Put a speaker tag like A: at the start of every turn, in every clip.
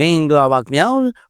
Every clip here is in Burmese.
A: မင်္ဂလာပါခင်ဗျာ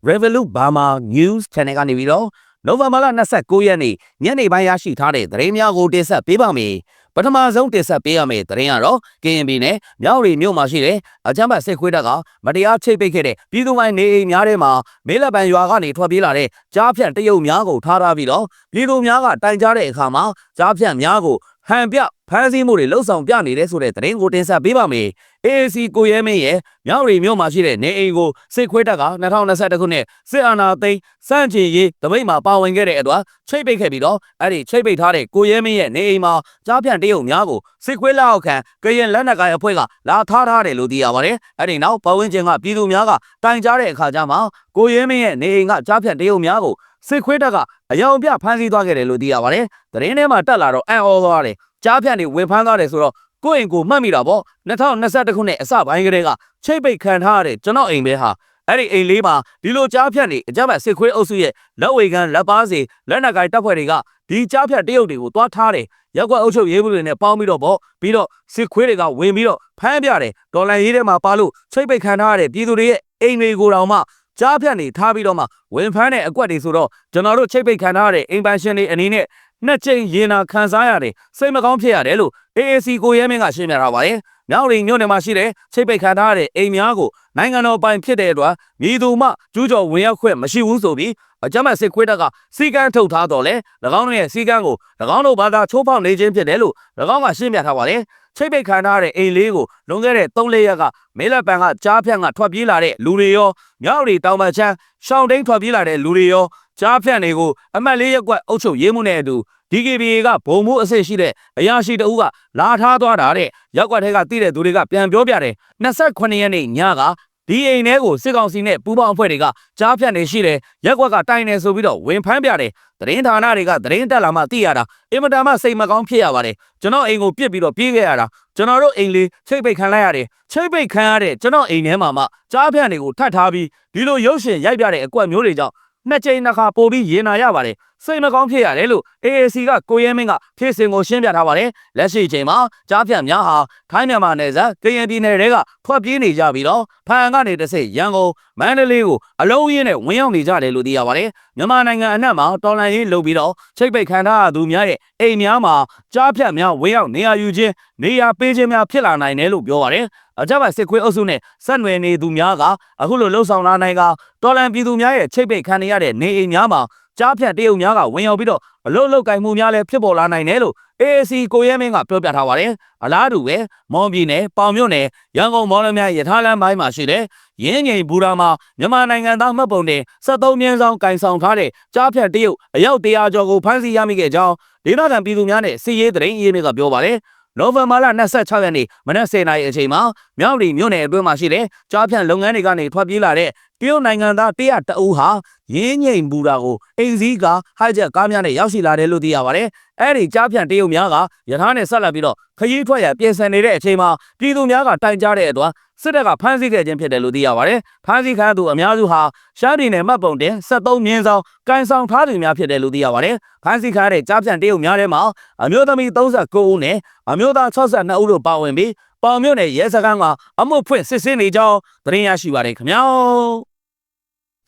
A: Revolut Burma News Channel ကနေပြီးတော့နိုဝင်ဘာလ29ရက်နေ့ညနေပိုင်းရရှိထားတဲ့သတင်းများကိုတင်ဆက်ပေးပါမယ်ပထမဆုံးတင်ဆက်ပေးရမယ့်သတင်းကတော့ KNB နဲ့မြောက်ရီမြို့မှာရှိတဲ့အကြမ်းဖက်စစ်ခွေးတပ်ကမတရားချိတ်ပိတ်ခဲ့တဲ့ပြည်သူ့ပိုင်းနေအိမ်များထဲမှာမေးလက်ပံရွာကနေထွက်ပြေးလာတဲ့ကြားဖြန့်တရုတ်များကိုထားထားပြီးတော့ပြည်သူများကတိုင်ကြားတဲ့အခါမှာကြားဖြန့်များကို ဟန်ပြဖမ်းဆီးမှုတွေလှုပ်ဆောင်ပြနေတဲ့ဆိုတဲ့သတင်းကိုတင်ဆက်ပေးပါမယ် AAC ကိုရဲမင်းရဲ့မြောက်ရီမြို့မှာရှိတဲ့နေအိမ်ကိုစစ်ခွေးတပ်က2021ခုနှစ်စစ်အာဏာသိမ်းစန့်ကျင်ရေးတပိတ်မှာပါဝင်ခဲ့တဲ့အတွက်ချိတ်ပိတ်ခဲ့ပြီးတော့အဲ့ဒီချိတ်ပိတ်ထားတဲ့ကိုရဲမင်းရဲ့နေအိမ်မှာကြားဖြန့်တရုတ်များကိုစစ်ခွေးလက်အောက်ခံကရင်လက်နက်ကိုင်အဖွဲ့ကလာထားထားတယ်လို့သိရပါတယ်အဲ့ဒီနောက်ပတ်ဝန်းကျင်ကပြည်သူများကတိုင်ကြားတဲ့အခါကျမှကိုရဲမင်းရဲ့နေအိမ်ကကြားဖြန့်တရုတ်များကို စစ်ခွေးတပ်ကအယောင်ပြဖမ်းဆီးသွားခဲ့တယ်လို့သိရပါတယ်သတင်းထဲမှာတက်လာတော့အံ့ဩသွားတယ်ကြားဖြန့်တွေဝင်ဖမ်းသွားတယ်ဆိုတော့ကိုယ့်အိမ်ကိုမှတ်မိတာပေါ့2021ခုနှစ်အစပိုင်းကတည်းကချိတ်ပိတ်ခံထားရတဲ့ကျွန်တော်အိမ်ပဲဟာအဲ့ဒီအိမ်လေးမှာဒီလိုကြားဖြတ်နေအကြမ်းဖက်စစ်ခွေးအုပ်စုရဲ့လက်ဝေခံလက်ပါစီလက်နက်ကိုင်တပ်ဖွဲ့တွေကဒီကြားဖြတ်တရုတ်တွေကိုတွားထားတယ်ရက်ကွက်အုပ်ချုပ်ရေးမှုတွေနဲ့ပေါင်းပြီးတော့ပေါ့ပြီးတော့စစ်ခွေးတွေကဝင်ပြီးတော့ဖမ်းပြတယ်ဒေါ်လာရေးထဲမှာပါလို့ချိတ်ပိတ်ခံထားရတဲ့ပြည်သူတွေရဲ့အိမ်တွေကိုတောင်မှ ကြားဖြတ်နေထားပြီးတော့မှဝင်ဖမ်းတဲ့အကွက်တွေဆိုတော့ကျွန်တော်တို့ချိတ်ပိတ်ခံထားရတဲ့အိမ်ပန်ရှင်တွေအနေနဲ့နှစ်ကြိမ်ရင်နာခံစားရတယ်စိတ်မကောင်းဖြစ်ရတယ်လို့ AAC ကိုရဲမင်းကရှင်းပြထားပါတယ်။မြောက်ရီမြို့နယ်မှာရှိတဲ့ချိတ်ပိတ်ခံထားရတဲ့အိမ်များကိုနိုင်ငံတော်ပိုင်ဖြစ်တဲ့အတွက်မြည်သူမှကျူးကျော်ဝင်ရောက်ခွင့်မရှိဘူးဆိုပြီး အကြမ်းဖက်စစ်ခွေးတပ်ကစီကန်းထုတ်ထားတော့လေ၎င်းတို့ရဲ့စီကန်းကို၎င်းတို့ဘာသာချိုးဖောက်နေခြင်းဖြစ်တယ်လို့၎င်းကရှင်းပြထားပါတယ်။ချိတ်ပိတ်ခံထားရတဲ့အိမ်လေးကိုလွန်ခဲ့တဲ့3လရက်ကမဲလက်ပံကကြားဖြန့်ကထွက်ပြေးလာတဲ့လူတွေရောမြောက်ရီတောင်ပချမ်းရှောင်းတိန်ထွက်ပြေးလာတဲ့လူတွေရောကြားဖြန့်တွေကိုအမတ်လေးရက်ကွက်အုပ်ချုပ်ရေးမှုနဲ့အတူ DKBA ကဘုံမှုအဆင့်ရှိတဲ့အရာရှိတအုပ်ကလာထားသွားတာတဲ့ရက်ကွက်ထဲကတိတဲ့သူတွေကပြန်ပြောပြတယ်28ရက်နေ့ညက ဒီအိမ်ထဲကိုစစ်ကောင်စီနဲ့ပူးပေါင်းအဖွဲ့တွေကကြားဖြတ်နေရှိတယ်ရက်ကွက်ကတိုင်နေဆိုပြီးတော့ဝင်ဖမ်းပြတယ်သတင်းဌာနတွေကသတင်းတက်လာမှသိရတာအင်မတန်မှစိတ်မကောင်းဖြစ်ရပါတယ်ကျွန်တော်အိမ်ကိုပြစ်ပြီးတော့ပြေးခဲ့ရတာကျွန်တော်တို့အိမ်လေးချိတ်ပိတ်ခံလိုက်ရတယ်ချိတ်ပိတ်ခံရတဲ့ကျွန်တော်အိမ်ထဲမှာမှကြားဖြတ်တွေကိုထပ်ထားပြီးဒီလိုရုပ်ရှင်ရိုက်ပြတဲ့အကွက်မျိုးတွေကြောင့် နှစ်ကြိမ်နှစ်ခါပို့ပြီးရင်နာရပါတယ်စိတ်မကောင်းဖြစ်ရတယ်လို့ AAC ကကိုရဲမင်းကဖြည့်စင်ကိုရှင်းပြထားပါတယ်လက်ရှိချိန်မှာကြားဖြတ်များဟာထိုင်းမြန်မာနယ်စပ်ကရင်ပြည်နယ်တွေကထွက်ပြေးနေကြပြီးတော့ဖန်ကနေတစ်စိတ်ရန်ကုန်မန္တလေးကိုအလုံးရင်းနဲ့ဝင်ရောက်နေကြတယ်လို့သိရပါတယ်မြန်မာနိုင်ငံအနှံ့မှာတော်လန်ရေးလုပ်ပြီးတော့ချိတ်ပိတ်ခံထားရသူများရဲ့အိမ်များမှာကြားဖြတ်များဝင်ရောက်နေရယူခြင်းနေရပေးခြင်းများဖြစ်လာနိုင်တယ်လို့ပြောပါတယ် အကြမ်းဖက်စစ်ခွေးအုပ်စုနဲ့ဆက်နွယ်နေသူများကအခုလိုလှုပ်ဆောင်လာနိုင်ကတော်လန်ပြည်သူများရဲ့ချိတ်ပိတ်ခံနေရတဲ့နေအိမ်များမှာကြားဖြတ်တရုတ်များကဝင်ရောက်ပြီးတော့အလုတ်လုတ်ကင်မှုများလည်းဖြစ်ပေါ်လာနိုင်တယ်လို့ AAC ကိုရဲမင်းကပြောပြထားပါတယ်အလားတူပဲမော်ပြည်နယ်ပေါင်မြို့နယ်ရန်ကုန်မော်လမြိုင်ရထားလမ်းပိုင်းမှာရှိတဲ့ရင်းငိန်ဘူရာမှာမြန်မာနိုင်ငံသားမှတ်ပုံတင်73မြင်းဆောင်ကင်ဆောင်ထားတဲ့ကြားဖြတ်တရုတ်အယောက်100ကျော်ကိုဖမ်းဆီးရမိခဲ့ကြောင်းဒေသခံပြည်သူများနဲ့စီရေးတရင်အေးမြကပြောပါတယ် နိုဝင်ဘာလ26ရက်နေ့မနက်10:00နာရီအချိန်မှာမြောက်ရီမြို့နယ်အတွင်းမှာရှိတဲ့ကြားဖြန့်လုပ်ငန်းတွေကနေထွက်ပြေးလာတဲ့တရုတ်နိုင်ငံသား100တအူးဟာရင်းငိမ်ဘူတာကိုအိမ်စည်းကဟိုက်ချက်ကားများနဲ့ရောက်ရှိလာတယ်လို့သိရပါတယ်။အဲ့ဒီကြားဖြန့်တရုတ်များကရထားနဲ့ဆက်လက်ပြီးတော့ခရီးထွက်ရပြင်ဆင်နေတဲ့အချိန်မှာပြည်သူများကတိုင်ကြားတဲ့အတွက်စစ်တပ်ကဖမ်းဆီးခဲ့ခြင်းဖြစ်တယ်လို့သိရပါတယ်။ဖမ်းဆီးခံသူအများစုဟာရှားပြည်နယ်မှတ်ပုံတင်73မြင်းဆောင်ကန်ဆောင်ထားသူများဖြစ်တယ်လို့သိရပါတယ်။ဖမ်းဆီးခံတဲ့ကြားဖြန့်တရုတ်များထဲမှာအမျိုးသမီး39ဦးနဲ့အမျိုးသား62ဦးတို့ပါဝင်ပြီး ပေါင်မြို့နယ်ရဲစခန်းကအမှုဖွင့်စစ်ဆေးနေကြောင်းသတင်းရရှိပါတယ်ခင်ဗျာ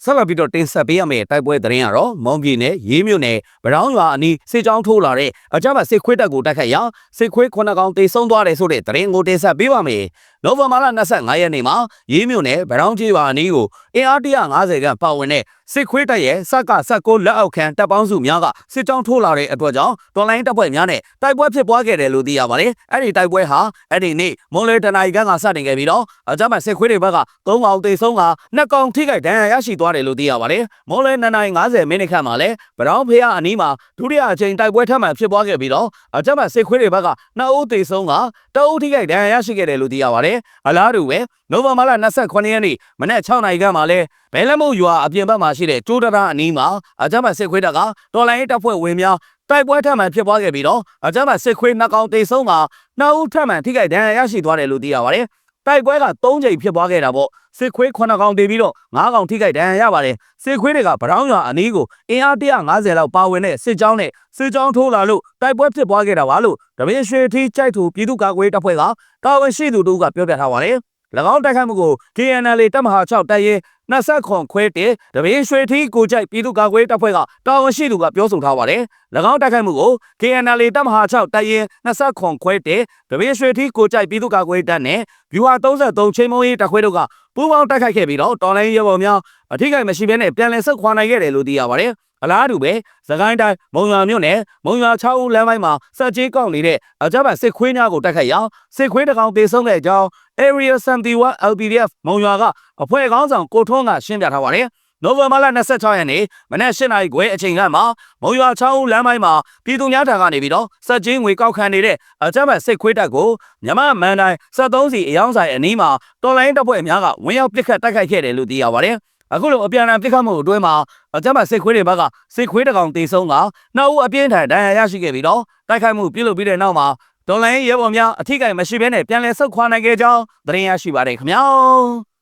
A: ဆက်လက်ပြီးတော့တင်ဆက်ပေးရမယ့်တိုက်ပွဲသတင်းကတော့မောင်ပြည်နယ်ရေးမြို့နယ်ဗရောင်းရွာအနီးစစ်ကြောင်းထိုးလာတဲ့အကြမ်းဖက်စစ်ခွေးတပ်ကိုတိုက်ခတ်ရာစစ်ခွေးခုနှစ်ကောင်တေဆုံးသွားတယ်ဆိုတဲ့သတင်းကိုတင်ဆက်ပေးပါမယ်။ နိုဝင်ဘာလ25ရက်နေ့မှာရေးမြို့နယ်ဗရောင်းကျေးရွာအနီးကိုအင်အား150ခန့်ပါဝင်တဲ့စစ်ခွေးတပ်ရဲ့စက်က16လက်အောက်ခံတပ်ပေါင်းစုများကစစ်ကြောင်းထိုးလာတဲ့အတွက်ကြောင့်တော်လိုင်းတပ်ဖွဲ့များနဲ့တိုက်ပွဲဖြစ်ပွားခဲ့တယ်လို့သိရပါတယ်။အဲ့ဒီတိုက်ပွဲဟာအဲ့ဒီနေ့မွန်လေတနိုင်ကန်းကစတင်ခဲ့ပြီးတော့အကြမ်းဖက်စစ်ခွေးတွေဘက်က3ကောင်တေဆုံးက2ကောင်ထိခိုက်ဒဏ်ရာရရှိသွားတယ်လို့သိရပါတယ်။မွန်လေ2နိုင်50မိနစ်ခန့်မှာလဲဗရောင်းဖေးအနီးမှာဒုတိယအကြိမ်တိုက်ပွဲထပ်မံဖြစ်ပွားခဲ့ပြီးတော့အကြမ်းဖက်စစ်ခွေးတွေဘက်က2ဦးတေဆုံးက တအုပ်ထိခိုက်ဒဏ်ရာရရှိခဲ့တယ်လို့သိရပါတယ်။အလားတူပဲနိုဝင်ဘာလ29ရက်နေ့မနက်6နာရီခန့်မှာလဲဘဲလမုတ်ရွာအပြင်ဘက်မှာရှိတဲ့ကျိုးတရအနီးမှာအကြမ်းဖက်စစ်ခွေးတပ်ကတော်လိုင်းရေးတပ်ဖွဲ့ဝင်များတိုက်ပွဲထပ်မံဖြစ်ပွားခဲ့ပြီးတော့အကြမ်းဖက်စစ်ခွေးနှစ်ကောင်တေဆုံးမှာနှစ်ဦးထပ်မံထိခိုက်ဒဏ်ရာရရှိသွားတယ်လို့သိရပါတယ်။ တိုက်ပွဲက3ကြိမ်ဖြစ်ပွားခဲ့တာပေါ့စစ်ခွေး9ကောင်တေပြီးတော့9ကောင်ထိခိုက်ဒဏ်ရာရပါတယ်စစ်ခွေးတွေကဗရောင်းရွာအနီးကိုအင်အား150လောက်ပါဝင်တဲ့စစ်ကြောင်းနဲ့စစ်ကြောင်းထိုးလာလို့တိုက်ပွဲဖြစ်ပွားခဲ့တာပါလို့တပင်းရွှေထီးကြိုက်သူပြည်သူ့ကာကွယ်တပ်ဖွဲ့ကတာဝန်ရှိသူတို့ကပြောပြထားပါတယ်၎ င်းတိုက်ခိုက်မှုကို KNL တပ်မဟာ6တပ်ရင်း20ခွန်ခွဲတဲ့တပင်းရွှေထီးကိုကြိုက်ပြည်သူ့ကာကွယ်ရေးတပ်ဖွဲ့ကတာဝန်ရှိသူကပြောဆိုထားပါတယ်။၎င်းတိုက်ခိုက်မှုကို KNL တပ်မဟာ6တပ်ရင်း20ခွန်ခွဲတဲ့တပင်းရွှေထီးကိုကြိုက်ပြည်သူ့ကာကွယ်ရေးတပ်နဲ့ဗျူဟာ33ချင်းမုံရေးတပ်ခွဲတို့ကပူးပေါင်းတိုက်ခိုက်ခဲ့ပြီးတော့တော်လိုင်းရဲဘော်များအထိကိမရှိဘဲနဲ့ပြန်လည်ဆုတ်ခွာနိုင်ခဲ့တယ်လို့သိရပါတယ်။ အလားတူပဲသခိုင်းတိုင်းမုံရွာမြို့နယ်မုံရွာ6ဦးလမ်းပိုင်းမှာစက်ကြီးကောက်နေတဲ့အကြမ်းဖက်စစ်ခွေးများကိုတိုက်ခိုက်ရာစစ်ခွေးတစ်ကောင်တေဆုံးတဲ့အကြောင်း Area 71 LPDF မုံရွာကအဖွဲ့ခေါင်းဆောင်ကိုထွန်းကရှင်းပြထားပါတယ်။နိုဝင်ဘာလ26ရက်နေ့မနက်၈နာရီခွဲအချိန်ခန့်မှာမုံရွာ6ဦးလမ်းပိုင်းမှာပြည်သူများထံကနေပြီးတော့စက်ကြီးငွေကောက်ခံနေတဲ့အကြမ်းဖက်စစ်ခွေးတပ်ကိုမြမမန်တိုင်း73စီအယောင်းဆိုင်အနီးမှာတော်လိုင်းတပ်ဖွဲ့များကဝင်ရောက်ပစ်ခတ်တိုက်ခိုက်ခဲ့တယ်လို့သိရပါတယ်။ အခုလိုအပြန်အလှန်ပစ်ခတ်မှုအတွင်းမှာအကြမ်းဖက်စစ်ခွေးတွေဘက်ကစစ်ခွေးတစ်ကောင်တေဆုံးကနောက်ဦးအပြင်းထန်ဒဏ်ရာရရှိခဲ့ပြီးတော့တိုက်ခိုက်မှုပြုလုပ်ပြီးတဲ့နောက်မှာဒေါ်လာရဲဘော်များအထိကိမရှိဘဲနဲ့ပြန်လည်ဆုတ်ခွာနိုင်ခဲ့ကြောင်းသတင်းရရှိပါတယ်ခင်ဗျာ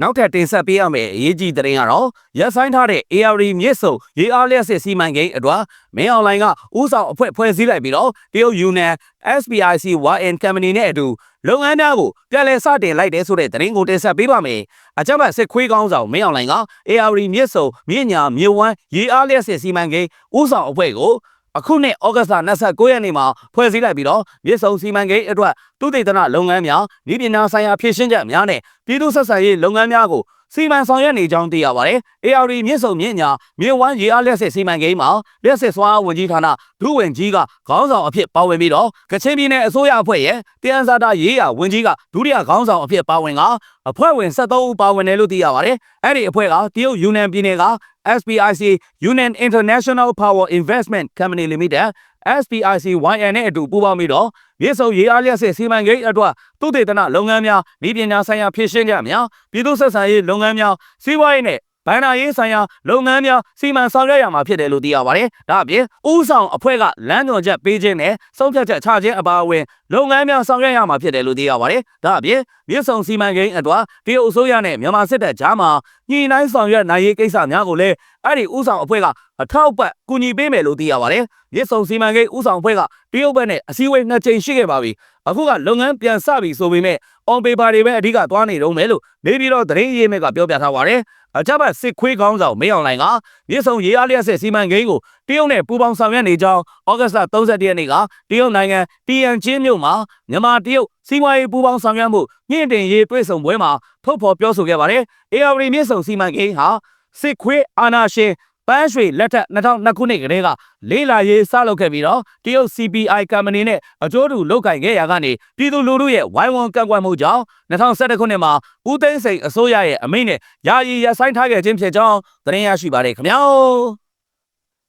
A: နောက်ထပ်တင်ဆက်ပေးရမယ့်အရေးကြီးသတင်းကတော့ရက်ဆိုင်ထားတဲ့ AR မြစ်စုံရေအားလျက်စစ်စီမံကိန်းအတွက်မင်းအွန်လိုင်းကဥဆောင်အဖွဲ့ဖွဲ့စည်းလိုက်ပြီးတော့တရုတ်ယူနန် SPIC YN Company နဲ့အတူလုပ်ငန်းများကိုပြန်လည်စတင်လိုက်တဲ့ဆိုတဲ့သတင်းကိုတင်ဆက်ပေးပါမယ်။အကြမ်းဖက်စစ်ခွေးကောင်းဆောင်မင်းအွန်လိုင်းက AR မြစ်စုံမြင့်ညာမြဝန်းရေအားလျက်စစ်စီမံကိန်းဥဆောင်အဖွဲ့ကို အခုနှစ်ဩဂတ်စ်လ29ရက်နေ့မှာဖွဲ့စည်းလိုက်ပြီးတော့မြစ်ဆုံစီမံကိန်းအတွက်သူတေသနလုပ်ငန်းများဤပညာဆိုင်ရာဖြည့်ရှင်းချက်များနဲ့ပြည်သူ့ဆက်ဆံရေးလုပ်ငန်းများကို စီမံဆောင်ရွက်နေကြောင်းသိရပါတယ်။ AR မြစ်ဆုံမြင့်ညာမြစ်ဝမ်းရေအားလျက်စစ်စီမံကိန်းမှာလျက်စစ်စွာဝန်ကြီးဌာနဒုဝန်ကြီးကခေါင်းဆောင်အဖြစ်ပါဝင်ပြီးတော့ကချင်ပြည်နယ်အစိုးရအဖွဲ့ရဲ့တယန်ဇာတာရေးရာဝန်ကြီးကဒုတိယခေါင်းဆောင်အဖြစ်ပါဝင်ကအဖွဲ့ဝင်73ဦးပါဝင်တယ်လို့သိရပါတယ်။အဲ့ဒီအဖွဲ့ကတရုတ်ယူနန်ပြည်နယ်က SPIC Union International Power Investment Company Limited SPIC YN နဲ့အတူပူးပေါင်းပြီးတော့မြေဆုံရေအားလျက်စစ်စီမံကိန်းအတွက်သုတေသနလုပ်ငန်းများဤပညာဆိုင်ရာဖြည့်ရှင်းကြများပြည်သူ့ဆက်ဆံရေးလုပ်ငန်းများစီးပွားရေးနဲ့ ဘဏ္ဍာရေးဆိုင်ရာလုပ်ငန်းများစီမံဆောင်ရွက်ရမှာဖြစ်တယ်လို့သိရပါတယ်။ဒါအပြင်ဥဆောင်အဖွဲ့ကလမ်းညွှန်ချက်ပေးခြင်းနဲ့စုံဖြတ်ချက်ချခြင်းအပါအဝင်လုပ်ငန်းများဆောင်ရွက်ရမှာဖြစ်တယ်လို့သိရပါတယ်။ဒါအပြင်မြစ်ဆုံစီမံကိန်းအတွက်တရုတ်အစိုးရနဲ့မြန်မာစစ်တပ်ကြားမှာညှိနှိုင်းဆောင်ရွက်နိုင်ရေးကိစ္စများကိုလည်းအဲ့ဒီဥဆောင်အဖွဲ့ကအထောက်ပံ့ကူညီပေးမယ်လို့သိရပါတယ်။မြစ်ဆုံစီမံကိန်းဥဆောင်အဖွဲ့ကတရုတ်ဘက်နဲ့အစည်းအဝေးနှစ်ကြိမ်ရှိခဲ့ပါပြီ။အခုကလုပ်ငန်းပြန်စပြီဆိုပေမဲ့ on paper တွေပဲအဓိကသွားနေတော့မယ်လို့နေပြည်တော်သတင်းရေးမဲ့ကပြောပြထားပါတယ်။ အကြမ်းဖက်စစ်ခွေးကောင်းဆောင်မေအောင်လိုင်ကမြေဆုံရေးအားလျက်စစ်စီမံကိန်းကိုတရုတ်နဲ့ပူးပေါင်းဆောင်ရွက်နေကြောင်းဩဂတ်စ်လ31ရက်နေ့ကတရုတ်နိုင်ငံတီယန်ချင်းမြို့မှာမြန်မာတရုတ်စီးပွားရေးပူးပေါင်းဆောင်ရွက်မှုမြင့်တင်ရေးတွေ့ဆုံပွဲမှာထုတ်ဖော်ပြောဆိုခဲ့ပါတယ်။ AR မြေဆုံစီမံကိန်းဟာစစ်ခွေးအာနာရှင် ပန်းရွှေလက်ထက်2002ခုနှစ်ကတည်းကလေးလာရေးစလုပ်ခဲ့ပြီးတော့တရုတ် CPI ကမ္ပဏီနဲ့အကျိုးတူလုပ်ကင်ခဲ့ရာကနေပြည်သူလူထုရဲ့ဝိုင်းဝန်းကန့်ကွက်မှုကြောင့်2011ခုနှစ်မှာဦးသိန်းစိန်အစိုးရရဲ့အမိန့်နဲ့ယာယီရပ်ဆိုင်းထားခဲ့ခြင်းဖြစ်ကြောင်းသတင်းရရှိပါတယ်ခင်ဗျာ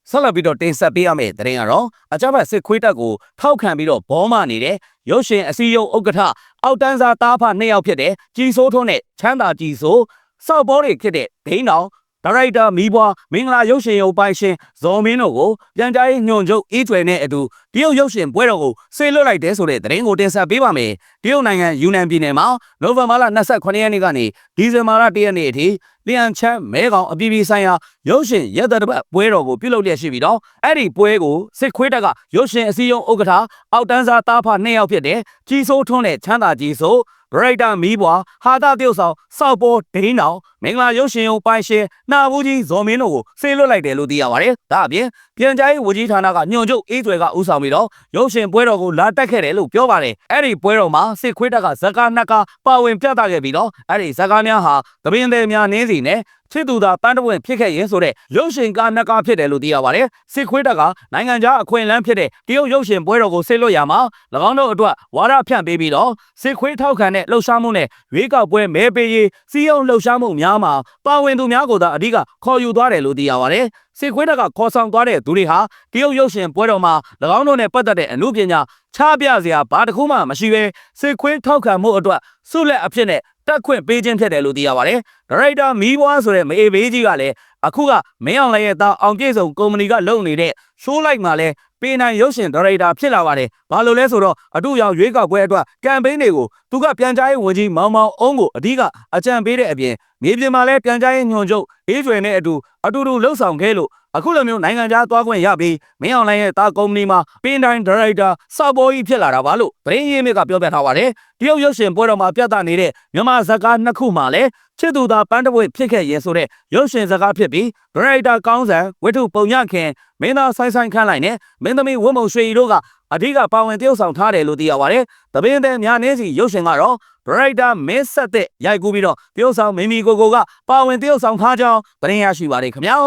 A: ဆက်လက်ပြီးတော့တင်ဆက်ပေးရမယ့်သတင်းကတော့အကြမ်းဖက်စစ်ခွေးတပ်ကိုထောက်ခံပြီးတော့ဘောမနေတဲ့ရုပ်ရှင်အစည်းအရုံးဥက္ကဋ္ဌအောက်တန်းစားတားဖနှစ်ယောက်ဖြစ်တဲ့ကြည်စိုးထွန်းနဲ့ချမ်းသာကြည်စိုးစောက်ဘောတွေဖြစ်တဲ့ဒိန်းတော် ဒါရိုက်တာမီးပွားမင်္ဂလာရုပ်ရှင်ရုပ်ပိုင်ရှင်ဇော်မင်းတို့ကိုပြန်ကြားရေးညွှန်ချုပ်အေးကျွယ်နဲ့အတူတရုတ်ရုပ်ရှင်ပွဲတော်ကိုဆေးလွတ်လိုက်တဲ့ဆိုတဲ့သတင်းကိုတင်ဆက်ပေးပါမယ်။တရုတ်နိုင်ငံယူနန်ပြည်နယ်မှာနိုဝင်ဘာလ28ရက်နေ့ကနေဒီဇင်ဘာလ1ရက်နေ့အထိလျံချမ်းမဲကောင်အပြည်ပြည်ဆိုင်ရာရုပ်ရှင်ရက်သက်တပတ်ပွဲတော်ကိုပြုလုပ်လျက်ရှိပြီးတော့အဲ့ဒီပွဲကိုစစ်ခွေးတက်ကရုပ်ရှင်အစည်းအရုံးဥက္ကဋ္ဌအောက်တန်းစားတားဖနှစ်ယောက်ဖြစ်တဲ့ကြီးစိုးထွန်းနဲ့ချမ်းသာကြီးစိုး ဘရိုက်တာမီးပွားဟာတာတရုတ်ဆောင်စောက်ပေါ်ဒိန်းအောင်မင်္ဂလာရုပ်ရှင်ရုံပိုင်ရှင်နှာဘူးကြီးဇော်မင်းတို့ကိုဆေးလွတ်လိုက်တယ်လို့သိရပါတယ်။ဒါအပြင်ပြန်ကြားရေးဝန်ကြီးဌာနကညွှန်ချုပ်အေးသွဲကဥဆောင်ပြီးတော့ရုပ်ရှင်ပွဲတော်ကိုလာတက်ခဲ့တယ်လို့ပြောပါတယ်။အဲ့ဒီပွဲတော်မှာစစ်ခွေးတက်ကဇကာနှစ်ကာပါဝင်ပြသခဲ့ပြီးတော့အဲ့ဒီဇကာများဟာသပင်သည်များနင်းစီနဲ့ ချစ်သူသာပန်းတပွင့်ဖြစ်ခဲ့ရင်ဆိုတဲ့ရုပ်ရှင်ကားနှစ်ကားဖြစ်တယ်လို့သိရပါတယ်။စစ်ခွေးတက်ကနိုင်ငံခြားအခွင့်အလမ်းဖြစ်တဲ့တရုတ်ရုပ်ရှင်ပွဲတော်ကိုဆေးလွတ်ရမှာ၎င်းတို့အတွက်ဝါဒဖြန့်ပေးပြီးတော့စစ်ခွေးထောက်ခံတဲ့လှုပ်ရှားမှုနဲ့ရွေးကောက်ပွဲမဲပေးရေးစီးရုံလှုပ်ရှားမှုများမှာပါဝင်သူများကိုသာအဓိကခေါ်ယူသွားတယ်လို့သိရပါတယ်။စစ်ခွေးတက်ကခေါ်ဆောင်သွားတဲ့သူတွေဟာတရုတ်ရုပ်ရှင်ပွဲတော်မှာ၎င်းတို့နဲ့ပတ်သက်တဲ့အမှုပညာချပြစရာဘာတစ်ခုမှမရှိဘဲစစ်ခွေးထောက်ခံမှုအတွက်ဆုလက်အဖြစ်နဲ့ တက်ခွင့်ပေးခြင်းဖြစ်တယ်လို့သိရပါတယ်။ဒါရိုက်တာမီးဘွားဆိုတဲ့မအေဘေးကြီးကလည်းအခုကမင်းအောင်လည်းရဲ့တာအောင်ပြည့်စုံကုမ္ပဏီကလုပ်နေတဲ့ show light မှာလဲ ပပေးနိုင်ရုပ်ရှင်ဒါရိုက်တာဖြစ်လာပါတယ်ဘာလို့လဲဆိုတော့အတူရောင်ရွေးကောက်ပွဲအတွက်ကမ်ပိန်းတွေကိုသူကပြန်ကြားရေးဝန်ကြီးမောင်မောင်အုံးကိုအဓိကအကြံပေးတဲ့အပြင်မြေပြင်မှာလည်းပြန်ကြားရေးညွှန်ချုပ်အေးကျွယ်နဲ့အတူအတူတူလှုပ်ဆောင်ခဲ့လို့အခုလိုမျိုးနိုင်ငံခြားသွားခွင့်ရပြီးမင်းအောင်လိုင်းရဲ့တာကုမ္ပဏီမှာပင်းတိုင်းဒါရိုက်တာစောက်ပေါ်ကြီးဖြစ်လာတာပါလို့သတင်းရင်းမြစ်ကပြောပြထားပါတယ်တရုတ်ရုပ်ရှင်ပွဲတော်မှာပြသနေတဲ့မြန်မာဇာတ်ကားနှစ်ခုမှာလည်း ချစ်သူသာပန်းတပွင့်ဖြစ်ခဲ့ရဲဆိုတဲ့ရုပ်ရှင်ဇာတ်ကားဖြစ်ပြီးဒါရိုက်တာကောင်းစံဝိထုပုံညခင်မင်းသားဆိုင်ဆိုင်ခန့်လိုက်နဲ့မင်းသမီးဝတ်မုံရွှေရီတို့ကအဓိကပါဝင်တရုပ်ဆောင်ထားတယ်လို့သိရပါတယ်။တပင်းတဲ့များနေစီရုပ်ရှင်ကတော့ဒရိုက်တာမင်းဆက်တဲ့ရိုက်ကူးပြီးတော့တရုပ်ဆောင်မီမီကိုကိုကပါဝင်တရုပ်ဆောင်ထားကြောင်းသတင်းရရှိပါတယ်ခင်ဗျာ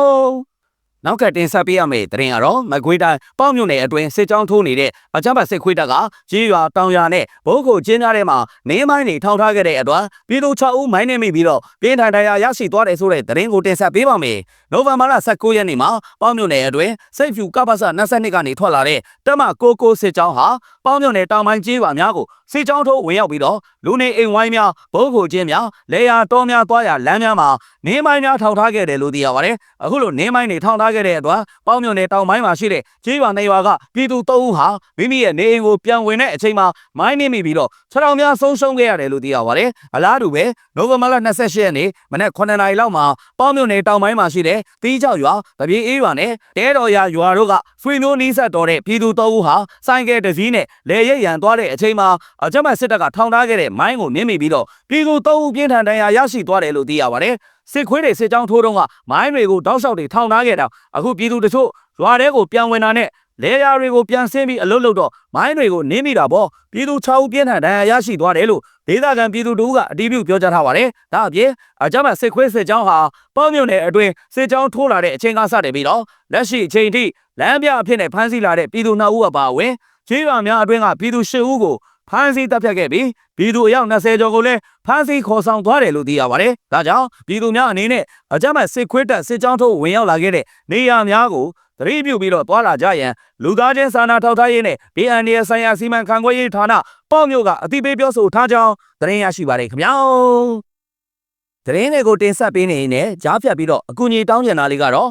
A: ။ နောက်ကတင်ဆက်ပေးရမယ့်သတင်းကတော့မကွေးတိုင်းပေါ့မြို့နယ်အတွင်းစစ်ကြောင်းထိုးနေတဲ့အကြမ်းဖက်စစ်ခွေးတပ်ကကြီးရွာတောင်ရွာနဲ့ဘိုးကိုကျင်းသားထဲမှာနေမိုင်းတွေထောင်ထားခဲ့တဲ့အတွက်ပြည်သူ6ဦးမိုင်းနေမိပြီးတော့ပြင်းထန်တရားရရှိသွားတယ်ဆိုတဲ့သတင်းကိုတင်ဆက်ပေးပါမယ်။နိုဝင်ဘာလ19ရက်နေ့မှာပေါ့မြို့နယ်အတွင်းစိတ်ဖြူကပ္ပစ22ကနေထွက်လာတဲ့တက်မကိုကိုစစ်ကြောင်းဟာ ပေါ့မြို့နယ်တောင်ပိုင်းကြီးရွာများကိုစစ်ကြောင်းထိုးဝင်ရောက်ပြီးတော့လူနေအိမ်ဝိုင်းများဘိုးကိုကျင်းများလေယာတောများသွားရလမ်းများမှာနေမိုင်းများထောင်ထားခဲ့တယ်လို့သိရပါတယ်။အခုလိုနေမိုင်းတွေထောင်ထားခဲ့တဲ့အတွက်ပေါင်းမြုံနယ်တောင်ပိုင်းမှာရှိတဲ့ကြီးရွာနေရွာကပြည်သူ၃ဦးဟာမိမိရဲ့နေအိမ်ကိုပြန်ဝင်တဲ့အချိန်မှာမိုင်းနေမိပြီးတော့ခြေထောင်များဆုံးရှုံးခဲ့ရတယ်လို့သိရပါတယ်။အလားတူပဲနိုဝင်ဘာလ28ရက်နေ့မနက်9:00နာရီလောက်မှာပေါင်းမြုံနယ်တောင်ပိုင်းမှာရှိတဲ့တီးကြောက်ရွာတပြေးအေးရွာနဲ့တဲတော်ရွာရွာတို့ကဖွေမျိုးနီးဆက်တော်တဲ့ပြည်သူ၃ဦးဟာဆိုင်ကယ်တစ်စီးနဲ့လေရိပ်ရန်သွားတဲ့အချိန်မှာအကြမ်းဖက်စစ်တပ်ကထောင်ထားခဲ့တဲ့မိုင်းကိုနင်းမိပြီးတော့ပြည်သူ၃ဦးပြင်းထန်ဒဏ်ရာရရှိသွားတယ်လို့သိရပါတယ်။စစ်ခွေးတွေစစ်ကြောင်းထိုးတော့ကမိုင်းတွေကိုတောက်လျှောက်တွေထောင်ထားခဲ့တာအခုပြည်သူတချို့ရွာထဲကိုပြန်ဝင်တာနဲ့လေယာတွေကိုပြန်ဆင်းပြီးအလုတ်လုတ်တော့မိုင်းတွေကိုနင်းမိတာပေါ့ပြည်သူ6ဦးပြင်းထန်ဒဏ်ရာရရှိသွားတယ်လို့ဒေသခံပြည်သူတို့ကအတည်ပြုပြောကြားထားပါတယ်။ဒါအပြင်အကြမ်းဖက်စစ်ခွေးစစ်ကြောင်းဟာပေါ့မြုံနယ်အတွင်းစစ်ကြောင်းထိုးလာတဲ့အချိန်ကစတယ်ပြီးတော့လက်ရှိအချိန်ထိလမ်းပြအဖြစ်နဲ့ဖမ်းဆီးလာတဲ့ပြည်သူ2ဦးအပါအဝင် ခြေရွာများအတွင်းကပြည်သူ10ဦးကိုဖမ်းဆီးတပ်ဖြတ်ခဲ့ပြီးပြည်သူအယောက်20ကျော်ကိုလည်းဖမ်းဆီးခေါ်ဆောင်သွားတယ်လို့သိရပါတယ်။ဒါကြောင့်ပြည်သူများအနေနဲ့အကြမ်းဖက်စစ်ခွေးတပ်စစ်ကြောင်းထိုးဝင်ရောက်လာခဲ့တဲ့နေရာများကိုသတိပြုပြီးတော့တွာလာကြရန်လူသားချင်းစာနာထောက်ထားရေးနဲ့ BND ဆိုင်ရာစီမံခန့်ခွဲရေးဌာနပေါ့မြို့ကအသိပေးပြောဆိုထားကြောင်းသတင်းရရှိပါတယ်ခင်ဗျာ။သတင်းတွေကိုတင်ဆက်ပေးနေရင်ကြားဖြတ်ပြီးတော့အကူအညီတောင်းကျင်တာလေးကတော့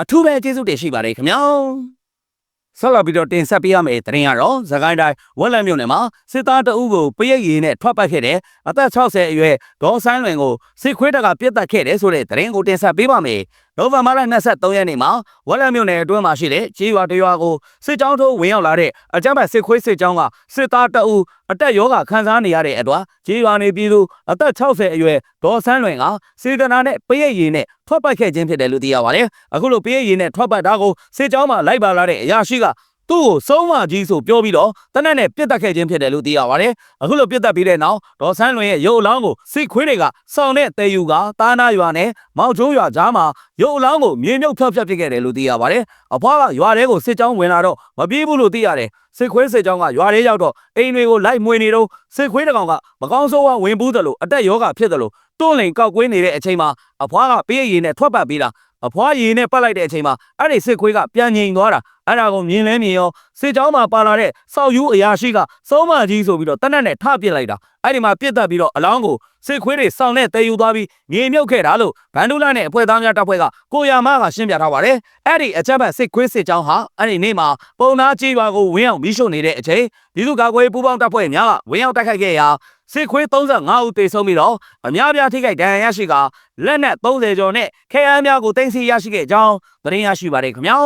A: အထူးပဲကျေးဇူးတင်ရှိပါတယ်ခင်ဗျာဆက်လက်ပြီးတော့တင်ဆက်ပေးရမယ့်သတင်းကတော့သခိုင်းတိုင်းဝက်လက်မြို့နယ်မှာစစ်သားတအုပ်ကိုပရိတ်ရည်နဲ့ထွက်ပတ်ခဲ့တဲ့အသက်60အရွယ်ဒေါ်ဆန်းလွင်ကိုစစ်ခွေးတပ်ကပြစ်တက်ခဲ့တယ်ဆိုတဲ့သတင်းကိုတင်ဆက်ပေးပါမယ်။ နိုဝင်ဘာလ23ရက်နေ့မှာဝက်လက်မြို့နယ်အတွင်းမှာရှိတဲ့ကြေးရွာတရွာကိုစစ်ကြောင်းထိုးဝင်ရောက်လာတဲ့အကြမ်းဖက်စစ်ခွေးစစ်ကြောင်းကစစ်သားတအုပ်အတက်ယောဂခံစားနေရတဲ့အတွက်ကြေးရွာနေပြည်သူအသက်60အရွယ်ဒေါ်ဆန်းလွင်ကစေတနာနဲ့ပရိတ်ရည်နဲ့ထွက်ပတ်ခဲ့ခြင်းဖြစ်တယ်လို့သိရပါတယ်။အခုလိုပရိတ်ရည်နဲ့ထွက်ပတ်တာကိုစစ်ကြောင်းမှာလိုက်ပါလာတဲ့အရာရှိက သူ့ကိုစုံးမကြီးဆိုပြောပြီးတော့တနက်နဲ့ပြစ်တက်ခဲ့ခြင်းဖြစ်တယ်လို့သိရပါတယ်။အခုလိုပြစ်တက်ပြီးတဲ့နောက်ဒေါ်ဆန်းလွင်ရဲ့ရုပ်အလောင်းကိုစစ်ခွေးတွေကစောင်းတဲ့တဲယူကတာနာရွာနဲ့မောက်ကျိုးရွာကြားမှာရုပ်အလောင်းကိုမြေမြုပ်ဖျောက်ဖျက်ဖြစ်ခဲ့တယ်လို့သိရပါတယ်။အဖွားကရွာထဲကိုစစ်ကြောင်းဝင်လာတော့မပြေးဘူးလို့သိရတယ်။စစ်ခွေးစစ်ကြောင်းကရွာထဲရောက်တော့အိမ်တွေကိုလိုက်မွေနေတော့စစ်ခွေးတကောင်ကမကောင်းဆိုးဝါဝင်ဘူးတယ်လို့အတက်ယောဂဖြစ်တယ်လို့တွန့်လင်ကောက်ကွေးနေတဲ့အချိန်မှာအဖွားကပေးရည်နဲ့ထွက်ပတ်ပြီးတာ အဖွားရည်နဲ့ပတ်လိုက်တဲ့အချိန်မှာအဲ့ဒီစစ်ခွေးကပြန်ငိန်သွားတာအဲ့ဒါကိုမြင်လဲမြင်ရောစစ်ကြောင်းမှာပါလာတဲ့စောက်ယူအရာရှိကစုံးမကြီးဆိုပြီးတော့တနက်နဲ့ထပစ်လိုက်တာအဲ့ဒီမှာပြစ်တက်ပြီးတော့အလောင်းကိုစစ်ခွေးတွေစောင့်နဲ့တဲယူသွားပြီးငေမြုပ်ခဲ့တာလို့ဗန်ဒူလာနဲ့အဖွဲ့သားများတပ်ဖွဲ့ကကိုရမကရှင်းပြထားပါတယ်အဲ့ဒီအကြမ်းဖက်စစ်ခွေးစစ်ကြောင်းဟာအဲ့ဒီနေ့မှာပုံနာကြီးရွာကိုဝင်းအောင်မိရှုနေတဲ့အချိန်ဒီလူကာကွယ်ပူးပေါင်းတပ်ဖွဲ့များကဝင်းအောင်တိုက်ခိုက်ခဲ့ရာ စစ်ခွေး35ဦးသေဆုံးပြီးတော့အများပြားထိခိုက်ဒဏ်ရာရရှိကလက်နက်30ကျော်နဲ့ခဲယမ်းများကိုတင်စီရရှိခဲ့ကြောင်းသတင်းရရှိပါတယ်ခင်ဗျာ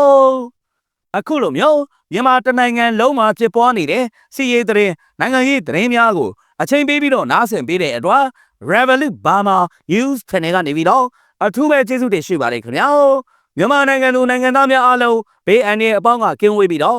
A: အခုလိုမျိုးမြန်မာတနိုင်ငံလုံးမှာဖြစ်ပွားနေတဲ့စီရေးသတင်းနိုင်ငံရေးသတင်းများကိုအချိန်ပေးပြီးတော့နားဆင်ပေးတဲ့အတွက် Revolut Burma News Channel ကနေပြီးတော့အထူးပဲကျေးဇူးတင်ရှိပါတယ်ခင်ဗျာမြန်မာနိုင်ငံသူနိုင်ငံသားများအားလုံးဘေးအန္တရာယ်အပေါင်းကကင်းဝေးပြီးတော့